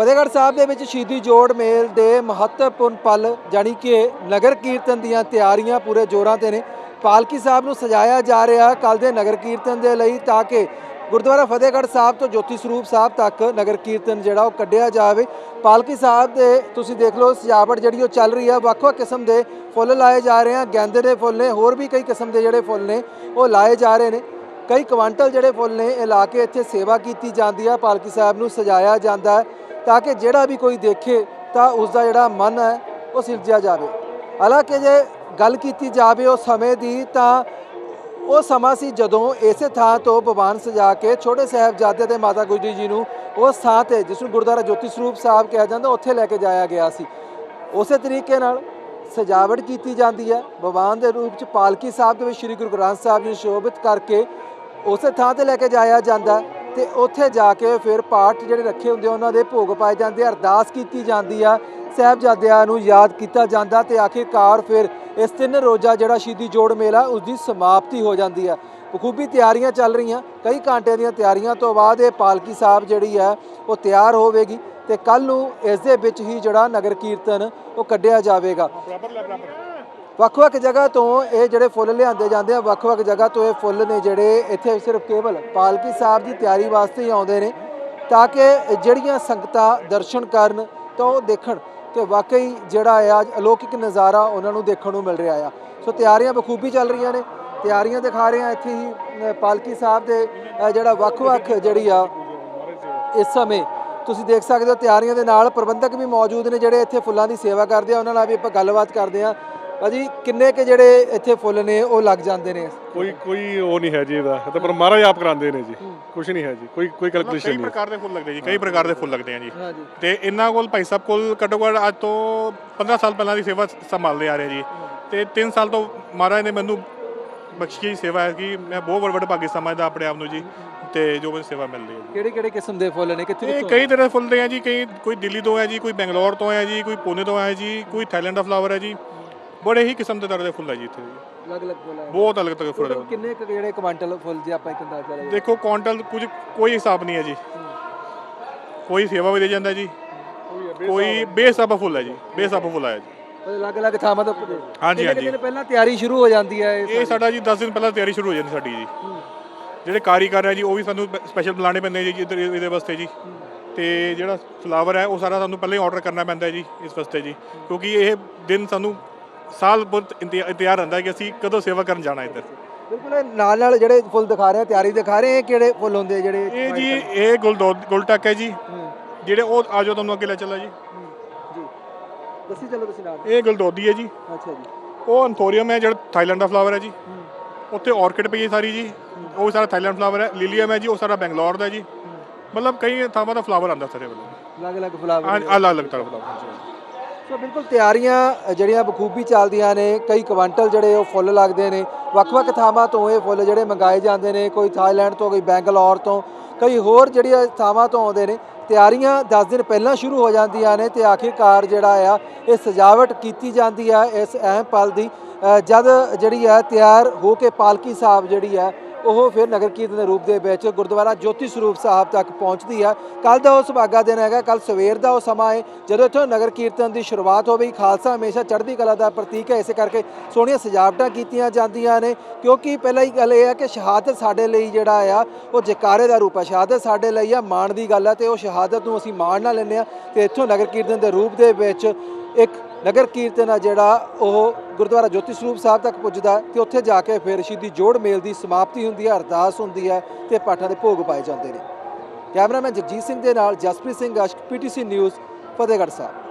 ਫਤਿਹਗੜ੍ਹ ਸਾਹਿਬ ਦੇ ਵਿੱਚ ਸ਼ਹੀਦੀ ਜੋੜ ਮੇਲ ਦੇ ਮਹੱਤਵਪੂਰਨ ਪਲ, ਜਾਣੀ ਕਿ ਨਗਰ ਕੀਰਤਨ ਦੀਆਂ ਤਿਆਰੀਆਂ ਪੂਰੇ ਜ਼ੋਰਾਂ ਤੇ ਨੇ। ਪਾਲਕੀ ਸਾਹਿਬ ਨੂੰ ਸਜਾਇਆ ਜਾ ਰਿਹਾ ਕੱਲ ਦੇ ਨਗਰ ਕੀਰਤਨ ਦੇ ਲਈ ਤਾਂ ਕਿ ਗੁਰਦੁਆਰਾ ਫਤਿਹਗੜ੍ਹ ਸਾਹਿਬ ਤੋਂ ਜੋਤੀ ਸਰੂਪ ਸਾਹਿਬ ਤੱਕ ਨਗਰ ਕੀਰਤਨ ਜਿਹੜਾ ਉਹ ਕੱਢਿਆ ਜਾਵੇ। ਪਾਲਕੀ ਸਾਹਿਬ ਦੇ, ਤੁਸੀਂ ਦੇਖ ਲਓ, ਸਜਾਵਟ ਜਿਹੜੀ ਉਹ ਚੱਲ ਰਹੀ ਹੈ ਵੱਖ-ਵੱਖ ਕਿਸਮ ਦੇ ਫੁੱਲ ਲਾਏ ਜਾ ਰਹੇ ਆ। ਗੈਂਦੇ ਦੇ ਫੁੱਲ ਨੇ, ਹੋਰ ਵੀ ਕਈ ਕਿਸਮ ਦੇ ਜਿਹੜੇ ਫੁੱਲ ਨੇ, ਉਹ ਲਾਏ ਜਾ ਰਹੇ ਨੇ। ਕਈ ਕੁਆਂਟਲ ਜਿਹੜੇ ਫੁੱਲ ਨੇ, ਇਹ ਲਾ ਕੇ ਇੱਥੇ ਸੇਵਾ ਕੀਤੀ ਜਾਂਦੀ ਆ। ਪਾਲਕੀ ਸਾਹਿਬ ਨੂੰ ਸਜਾਇਆ ਜਾਂਦਾ ਹੈ। ਤਾਂ ਕਿ ਜਿਹੜਾ ਵੀ ਕੋਈ ਦੇਖੇ ਤਾਂ ਉਸ ਦਾ ਜਿਹੜਾ ਮਨ ਹੈ, ਉਹ ਸਿਰਜਿਆ ਜਾਵੇ। ਹਾਲਾਂਕਿ ਜੇ ਗੱਲ ਕੀਤੀ ਜਾਵੇ ਉਹ ਸਮੇਂ ਦੀ, ਤਾਂ ਉਹ ਸਮਾਂ ਸੀ ਜਦੋਂ ਇਸੇ ਥਾਂ ਤੋਂ ਬਵਾਨ ਸਜਾ ਕੇ ਛੋਟੇ ਸਾਹਿਬਜ਼ਾਦੇ ਤੇ ਮਾਤਾ ਗੁਜਰੀ ਜੀ ਨੂੰ ਉਸ ਥਾਂ ਤੇ, ਜਿਸ ਨੂੰ ਗੁਰਦੁਆਰਾ ਜੋਤੀ ਸਰੂਪ ਸਾਹਿਬ ਕਿਹਾ ਜਾਂਦਾ, ਉੱਥੇ ਲੈ ਕੇ ਜਾਇਆ ਗਿਆ ਸੀ। ਉਸੇ ਤਰੀਕੇ ਨਾਲ ਸਜਾਵਟ ਕੀਤੀ ਜਾਂਦੀ ਹੈ। ਭਗਵਾਨ ਦੇ ਰੂਪ ਚ ਪਾਲਕੀ ਸਾਹਿਬ ਦੇ ਵਿੱਚ ਸ੍ਰੀ ਗੁਰੂ ਗ੍ਰੰਥ ਸਾਹਿਬ ਜੀ ਸ਼ੋਭਿਤ ਕਰਕੇ ਉਸੇ ਥਾਂ ਤੇ ਲੈ ਕੇ ਜਾਇਆ ਜਾਂਦਾ। ਤੇ ਉੱਥੇ ਜਾ ਕੇ ਫਿਰ ਪਾਠ ਜਿਹੜੇ ਰੱਖੇ ਹੁੰਦੇ ਆ, ਉਹਨਾਂ ਦੇ ਭੋਗ ਪਾਏ ਜਾਂਦੇ ਆ ਅਰਦਾਸ ਕੀਤੀ ਜਾਂਦੀ ਆ ਸਾਹਿਬਜ਼ਾਦਿਆਂ ਨੂੰ ਯਾਦ ਕੀਤਾ ਜਾਂਦਾ ਤੇ ਆਖਿਰਕਾਰ ਫਿਰ ਇਸ ਤਿੰਨ ਰੋਜ਼ਾ ਜਿਹੜਾ ਸ਼ਹੀਦੀ ਜੋੜ ਮੇਲਾ ਉਸ ਦੀ ਸਮਾਪਤੀ ਹੋ ਜਾਂਦੀ ਆ। ਬਖੂਬੀ ਤਿਆਰੀਆਂ ਚੱਲ ਰਹੀਆਂ ਕਈ ਘੰਟੇ ਦੀਆਂ ਤਿਆਰੀਆਂ ਤੋਂ ਬਾਅਦ ਇਹ ਪਾਲਕੀ ਸਾਹਿਬ ਜਿਹੜੀ ਹੈ ਉਹ ਤਿਆਰ ਹੋਵੇਗੀ ਤੇ ਕੱਲ ਨੂੰ ਇਸ ਦੇ ਵਿੱਚ ਹੀ ਜਿਹੜਾ ਨਗਰ ਕੀਰਤਨ ਉਹ ਕੱਢਿਆ ਜਾਵੇਗਾ। ਵੱਖ-ਵੱਖ ਜਗ੍ਹਾ ਤੋਂ ਇਹ ਜਿਹੜੇ ਫੁੱਲ ਲਿਆਂਦੇ ਜਾਂਦੇ ਆ, ਵੱਖ-ਵੱਖ ਜਗ੍ਹਾ ਤੋਂ ਇਹ ਫੁੱਲ ਨੇ ਜਿਹੜੇ ਇੱਥੇ ਸਿਰਫ ਕੇਵਲ ਪਾਲਕੀ ਸਾਹਿਬ ਦੀ ਤਿਆਰੀ ਵਾਸਤੇ ਹੀ ਆਉਂਦੇ ਨੇ ਤਾਂ ਕਿ ਜਿਹੜੀਆਂ ਸੰਗਤਾਂ ਦਰਸ਼ਨ ਕਰਨ ਤਾਂ ਉਹ ਦੇਖਣ ਕਿ ਵਾਕਈ ਜਿਹੜਾ ਆ ਅਲੌਕਿਕ ਨਜ਼ਾਰਾ ਉਹਨਾਂ ਨੂੰ ਦੇਖਣ ਨੂੰ ਮਿਲ ਰਿਹਾ ਆ। ਸੋ ਤਿਆਰੀਆਂ ਬਖੂਬੀ ਚੱਲ ਰਹੀਆਂ ਨੇ। ਤਿਆਰੀਆਂ ਦਿਖਾ ਰਹੇ ਆ ਇੱਥੇ ਹੀ ਪਾਲਕੀ ਸਾਹਿਬ ਦੇ ਜਿਹੜਾ ਵੱਖ-ਵੱਖ ਜਿਹੜੀ ਆ, ਇਸ ਸਮੇਂ ਤੁਸੀਂ ਦੇਖ ਸਕਦੇ ਹੋ ਤਿਆਰੀਆਂ ਦੇ ਨਾਲ ਪ੍ਰਬੰਧਕ ਵੀ ਮੌਜੂਦ ਨੇ ਜਿਹੜੇ ਇੱਥੇ ਫੁੱਲਾਂ ਦੀ ਸੇਵਾ ਕਰਦੇ ਆ। ਉਹਨਾਂ ਨਾਲ ਵੀ ਆਪਾਂ ਗੱਲਬਾਤ ਕਰਦੇ ਆ ਭਾਜੀ ਕਿੰਨੇ ਕੇ ਜਿਹੜੇ ਇੱਥੇ ਫੁੱਲ ਨੇ ਉਹ ਲੱਗ ਜਾਂਦੇ ਨੇ? ਕੋਈ ਕੋਈ ਉਹ ਨਹੀਂ ਹੈ ਜੀ ਇਹਦਾ। ਇਹ ਤਾਂ ਪਰ ਮਹਾਰਾਜ ਆਪ ਕਰਾਉਂਦੇ ਨੇ ਜੀ। ਕੁਝ ਨਹੀਂ ਹੈ ਜੀ। ਕੋਈ ਕੋਈ ਕੈਲਕੂਲੇਸ਼ਨ ਕਈ ਨਹੀਂ ਪ੍ਰਕਾਰ ਦੇ ਫੁੱਲ ਲੱਗਦੇ ਜੀ ਕਈ ਪ੍ਰਕਾਰ ਦੇ ਫੁੱਲ ਲੱਗਦੇ ਆ ਜੀ। ਹਾਂਜੀ ਤੇ ਇਹਨਾਂ ਕੋਲ ਭਾਈ ਸਾਹਿਬ ਕੋਲ ਘੱਟੋ ਘੱਟ ਅੱਜ ਤੋਂ 15 ਸਾਲ ਪਹਿਲਾਂ ਦੀ ਸੇਵਾ ਸੰਭਾਲਦੇ ਆ ਰਹੇ ਜੀ। ਤੇ 3 ਸਾਲ ਤੋਂ ਮਹਾਰਾਜ ਨੇ ਮੈਨੂੰ ਬਖਸ਼ੀ ਹੋਈ ਸੇਵਾ ਹੈ ਕਿ ਮੈਂ ਬਹੁਤ ਵੱਡ ਭਾਗੀ ਸਮਝਦਾ ਆਪਣੇ ਆਪ ਨੂੰ ਜੀ। ਤੇ ਜੋ ਮੈਨੂੰ ਸੇਵਾ ਮਿਲ ਰਹੀ ਹੈ ਜੀ। ਕਿਹੜੇ ਕਿਹੜੇ ਕਿਸਮ ਦੇ ਫੁੱਲ ਨੇ? ਕਿੱਥੇ ਇਹ ਕਿੱਥੋਂ ਕਈ ਤਰ੍ਹਾਂ ਦੇ ਫੁੱਲ ਦੇ ਆ ਜੀ। ਕਈ ਕੋਈ ਦਿੱਲੀ ਤੋਂ ਹੈ ਜੀ ਕੋਈ ਬੈਂਗਲੌਰ ਤੋਂ ਹੈ ਜੀ ਕੋਈ ਪੂਨੇ ਤੋਂ ਹੈ ਜੀ ਕੋਈ ਥਾਈਲੈਂਡ ਦਾ ਫਲਾਵਰ ਹੈ ਜੀ। ਬੜੇ ਹੀ ਕਿਸਮ ਦੇ ਤਰ੍ਹਾਂ ਦੇ ਫੁੱਲ ਹੈ ਜੀ ਇੱਥੇ ਅਲੱਗ ਅਲੱਗ ਫੁੱਲ ਆ। ਬਹੁਤ ਅਲੱਗ ਤਰ੍ਹਾਂ ਦੇ ਫੁੱਲ ਹੈ ਕਿੰਨੇ ਕੁ ਜਿਹੜੇ ਕੁਆਂਟਲ ਫੁੱਲ ਜੇ ਆਪਾਂ ਇੱਕ ਅੰਦਾਜ਼ਾ ਲਾਈਏ? ਦੇਖੋ ਕੁਆਂਟਲ ਕੁਝ ਕੋਈ ਹਿਸਾਬ ਨਹੀਂ ਹੈ ਜੀ। ਕੋਈ ਸੇਵਾ ਵੀ ਦੇ ਜਾਂਦਾ ਜੀ। ਕੋਈ ਬੇਸਾਬਾ ਫੁੱਲ ਹੈ ਜੀ। ਬੇਸਾਬਾ ਫੁੱਲ ਹੈ ਜੀ। ਅਲੱਗ ਅਲੱਗ ਥਾਵਾਂ ਤੋਂ ਪੁੱਜੇ ਹਾਂਜੀ, ਹਾਂਜੀ। ਪਹਿਲਾਂ ਤਿਆਰੀ ਸ਼ੁਰੂ ਹੋ ਜਾਂਦੀ ਹੈ ਇਹ ਸਾਡਾ ਜੀ 10 ਦਿਨ ਪਹਿਲਾਂ ਤਿਆਰੀ ਸ਼ੁਰੂ ਹੋ ਜਾਂਦੀ ਸਾਡੀ ਜੀ। ਜਿਹੜੇ ਕਾਰੀਗਰ ਹੈ ਜੀ ਉਹ ਵੀ ਸਾਨੂੰ ਸਪੈਸ਼ਲ ਬੁਲਾਣੇ ਪੈਂਦੇ ਜੀ ਇੱਧਰ ਇਹਦੇ ਵਾਸਤੇ ਜੀ। ਤੇ ਜਿਹੜਾ ਫਲਾਵਰ ਹੈ ਉਹ ਸਾਰਾ ਸਾਨੂੰ ਪਹਿਲਾਂ ਹੀ ਆਰਡਰ ਕਰਨਾ ਪੈਂਦਾ ਜੀ ਇਸ ਵਾਸਤੇ ਜੀ। ਕਿਉਂਕਿ ਇਹ ਦਿਨ ਸਾਨੂੰ ਸਾਲ ਬਹੁਤ ਇੰਤਜ਼ਾ- ਇੰਤਜ਼ਾਰ ਰਹਿੰਦਾ ਹੈ ਕਿ ਅਸੀਂ ਕਦੋਂ ਸੇਵਾ ਕਰਨ ਜਾਣਾ ਇੱਧਰ। ਬਿਲਕੁਲ ਇਹ ਨਾਲ ਨਾਲ ਜਿਹੜੇ ਫੁੱਲ ਦਿਖਾ ਰਹੇ ਆ ਤਿਆਰੀ ਦਿਖਾ ਰਹੇ ਆ ਇਹ ਕਿਹੜੇ ਫੁੱਲ ਹੁੰਦੇ ਆ ਜਿਹੜੇ ਇਹ ਜੀ ਇਹ ਗੁਲਦੋ ਗੁਲਟਕ ਹੈ ਜੀ। ਹੂੰ, ਜਿਹੜੇ ਉਹ ਆਜੋ ਤੁਹਾਨੂੰ ਅੱਗੇ ਲੈ ਚੱਲਾ ਜੀ। ਹੂੰ, ਜੀ। ਦੱਸੀ ਚਲੋ ਤੁਸੀਂ ਨਾਲ। ਇਹ ਗੁਲਦੋਦੀ ਹੈ ਜੀ। ਅੱਛਾ ਜੀ। ਉਹ ਅੰਥੋਰੀਅਮ ਹੈ ਜਿਹੜਾ ਥਾਈਲੈਂਡ ਦਾ ਫਲਾਵਰ ਹੈ ਜੀ। ਹੂੰ, ਉੱਥੇ ਆਰਕਿਡ ਪਈ ਹੈ ਸਾਰੀ ਜੀ। ਉਹ ਵੀ ਸਾਰਾ ਥਾਈਲੈਂਡ ਫਲਾਵਰ ਹੈ ਲਿਲੀਅਮ ਹੈ ਜੀ ਉਹ ਸਾਰਾ ਬੈਂਗਲੌਰ ਦਾ ਜੀ। ਮਤਲਬ ਕਈ ਥਾਵਾਂ ਦਾ ਫਲਾਵਰ ਆਂਦਾ ਸਾਰੇ ਵੱਲੋਂ। ਅਲੱਗ ਅਲੱਗ ਫੁੱਲਾਵਰ ਅਲੱਗ ਅਲੱਗ ਤਰ੍ਹਾਂ ਦਾ ਸੋ ਬਿਲਕੁਲ ਤਿਆਰੀਆਂ ਜਿਹੜੀਆਂ ਬਖੂਬੀ ਚੱਲਦੀਆਂ ਨੇ, ਕਈ ਕੁਆਂਟਲ ਜਿਹੜੇ ਉਹ ਫੁੱਲ ਲੱਗਦੇ ਨੇ, ਵੱਖ-ਵੱਖ ਥਾਵਾਂ ਤੋਂ ਇਹ ਫੁੱਲ ਜਿਹੜੇ ਮੰਗਾਏ ਜਾਂਦੇ ਨੇ, ਕੋਈ ਥਾਈਲੈਂਡ ਤੋਂ, ਕੋਈ ਬੈਂਗਲੌਰ ਤੋਂ, ਕਈ ਹੋਰ ਜਿਹੜੀਆਂ ਥਾਵਾਂ ਤੋਂ ਆਉਂਦੇ ਨੇ, ਤਿਆਰੀਆਂ 10 ਦਿਨ ਪਹਿਲਾਂ ਸ਼ੁਰੂ ਹੋ ਜਾਂਦੀਆਂ ਨੇ ਤੇ ਆਖਿਰਕਾਰ ਜਿਹੜਾ ਆ, ਇਹ ਸਜਾਵਟ ਕੀਤੀ ਜਾਂਦੀ ਆ ਇਸ ਅਹਿਮ ਪਲ ਦੀ। ਜਦ ਜਿਹੜੀ ਆ ਤਿਆਰ ਹੋ ਕੇ ਪਾਲਕੀ ਸਾਹਿਬ ਜਿਹੜੀ ਆ ਉਹ ਫਿਰ ਨਗਰ ਕੀਰਤਨ ਦੇ ਰੂਪ ਦੇ ਵਿੱਚ ਗੁਰਦੁਆਰਾ ਜੋਤੀ ਸਰੂਪ ਸਾਹਿਬ ਤੱਕ ਪਹੁੰਚਦੀ ਆ ਕੱਲ ਦਾ ਉਹ ਸੁਭਾਗਾ ਦਿਨ ਹੈਗਾ ਕੱਲ ਸਵੇਰ ਦਾ ਉਹ ਸਮਾਂ ਹੈ, ਜਦੋਂ ਇੱਥੋਂ ਨਗਰ ਕੀਰਤਨ ਦੀ ਸ਼ੁਰੂਆਤ ਹੋਵੇਗੀ ਖਾਲਸਾ ਹਮੇਸ਼ਾ ਚੜ੍ਹਦੀ ਕਲਾ ਦਾ ਪ੍ਰਤੀਕ ਹੈ, ਇਸੇ ਕਰਕੇ ਸੋਹਣੀਆਂ ਸਜਾਵਟਾਂ ਕੀਤੀਆਂ ਜਾਂਦੀਆਂ ਨੇ, ਕਿਉਂਕਿ ਪਹਿਲਾਂ ਹੀ ਗੱਲ ਇਹ ਹੈ ਕਿ ਸ਼ਹਾਦਤ ਸਾਡੇ ਲਈ ਜਿਹੜਾ ਆ, ਉਹ ਜਕਾਰੇ ਦਾ ਰੂਪ ਹੈ। ਸ਼ਹਾਦਤ ਸਾਡੇ ਲਈ ਆ, ਮਾਣ ਦੀ ਗੱਲ ਹੈ ਤੇ ਉਹ ਸ਼ਹਾਦਤ ਨੂੰ ਅਸੀਂ ਮਾਣ ਨਾਲ ਲੈਂਦੇ ਆ ਤੇ ਇੱਥੋਂ ਨਗਰ ਕੀਰਤਨ ਦੇ ਰੂਪ ਦੇ ਵਿੱਚ ਇੱਕ ਨਗਰ ਕੀਰਤਨ ਆ ਜਿਹੜਾ ਉਹ ਗੁਰਦੁਆਰਾ ਜੋਤੀ ਸਰੂਪ ਸਾਹਿਬ ਤੱਕ ਪੁੱਜਦਾ ਹੈ ਤੇ ਉੱਥੇ ਜਾ ਕੇ ਫਿਰ ਸ਼ਹੀਦੀ ਜੋੜ ਮੇਲ ਦੀ ਸਮਾਪਤੀ ਹੁੰਦੀ ਹੈ, ਅਰਦਾਸ ਹੁੰਦੀ ਹੈ ਤੇ ਪਾਠਾਂ ਦੇ ਭੋਗ ਪਾਏ ਜਾਂਦੇ ਨੇ। ਕੈਮਰਾਮੈਨ ਜਗਜੀਤ ਸਿੰਘ ਦੇ ਨਾਲ ਜਸਪ੍ਰੀਤ ਸਿੰਘ, ਅਸ਼ਕ, ਪੀਟੀਸੀ ਨਿਊਜ਼, ਫਤਿਹਗੜ੍ਹ ਸਾਹਿਬ।